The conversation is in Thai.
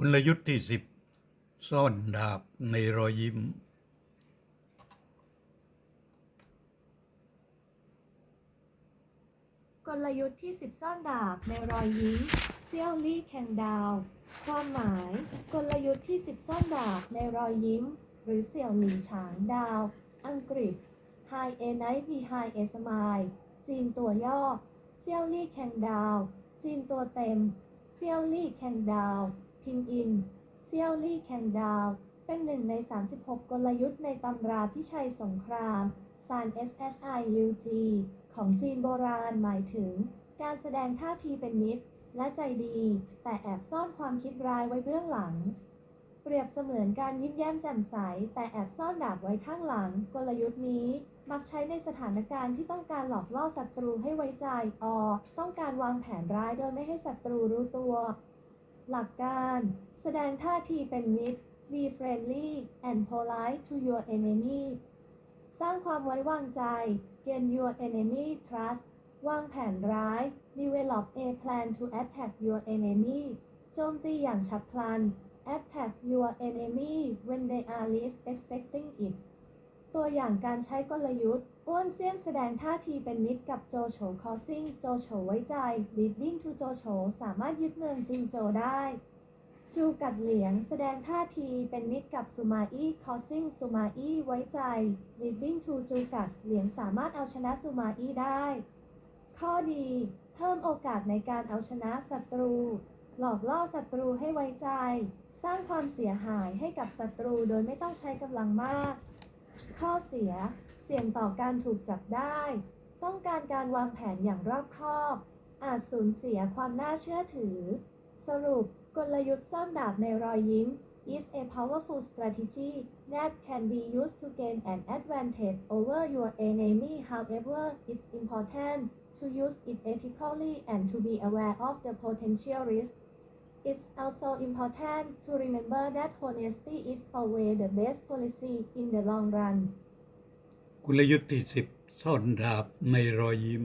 กลยุทธ์ที่สิบซ่อนดาบในรอยยิ้ม กลยุทธ์ที่10ซ่อนดาบในรอยยิ้มเซี่ยวลี่แข่งดาวความหมาย กลยุทธ์ที่10ซ่อนดาบในรอยยิ้ม หรือเสี่ยวหลีฉางดาว อังกฤษ High a night behind a smile จีนตัวย่อเซี่ยวลี่แข่งดาวจีนตัวเต็มเซี่ยวลี่แข่งดาว พิงอิน เซียวลี่แข่งดาว เป็นหนึ่งใน 36 กลยุทธ์ในตำราพิชัยสงครามซาน SHI UG ของจีนโบราณหมายถึง การแสดงท่าทีเป็นมิตร และใจดี แต่แอบซ่อนความคิดร้ายไว้เบื้องหลัง เปรียบเสมือนการยิ้มแย้มแจ่มใส แต่แอบซ่อนดาบไว้ข้างหลัง กลยุทธ์นี้มักใช้ในสถานการณ์ที่ต้องการหลอกล่อศัตรูให้ไว้ใจออต้องการวางแผนร้ายโดยไม่ให้ศัตรูรู้ตัว หลักการ แสดงท่าทีเป็นมิตร be friendly and polite to your enemy สร้างความไว้วางใจ gain your enemy trust วางแผนร้าย develop a plan to attack your enemy โจมตีอย่างฉับพลัน attack your enemy when they are least expecting it ตัวอย่างการใช้กลยุทธ์ อ้วนเซียนแสดงท่าทีเป็นมิตรกับโจโฉคอซิ่ง โจโฉไว้ใจ leading to โจโฉสามารถยึดเมืองจิงโจได้ จูกัดเหลียงแสดงท่าทีเป็นมิตรกับซูมาอี้คอซิ่งซูมาอี้ไว้ใจ leading to จูกัดเหลียงสามารถเอาชนะซูมาอี้ได้ ข้อดี เพิ่มโอกาสในการเอาชนะศัตรู หลอกล่อศัตรูให้ไว้ใจ สร้างความเสียหายให้กับศัตรูโดยไม่ต้องใช้กำลังมาก ข้อเสีย เสี่ยงต่อการถูกจับได้ ต้องการการวางแผนอย่างรอบคอบ อาจสูญเสียความน่าเชื่อถือ สรุปกลยุทธ์ซ่อนดาบในรอยยิ้ม is a powerful strategy that can be used to gain an advantage over your enemy however it's important to use it ethically and to be aware of the potential risk It's also important to remember that honesty is always the best policy in the long run กลยุทธ์ที่สิบซ่อนดาบในรอยยิ้ม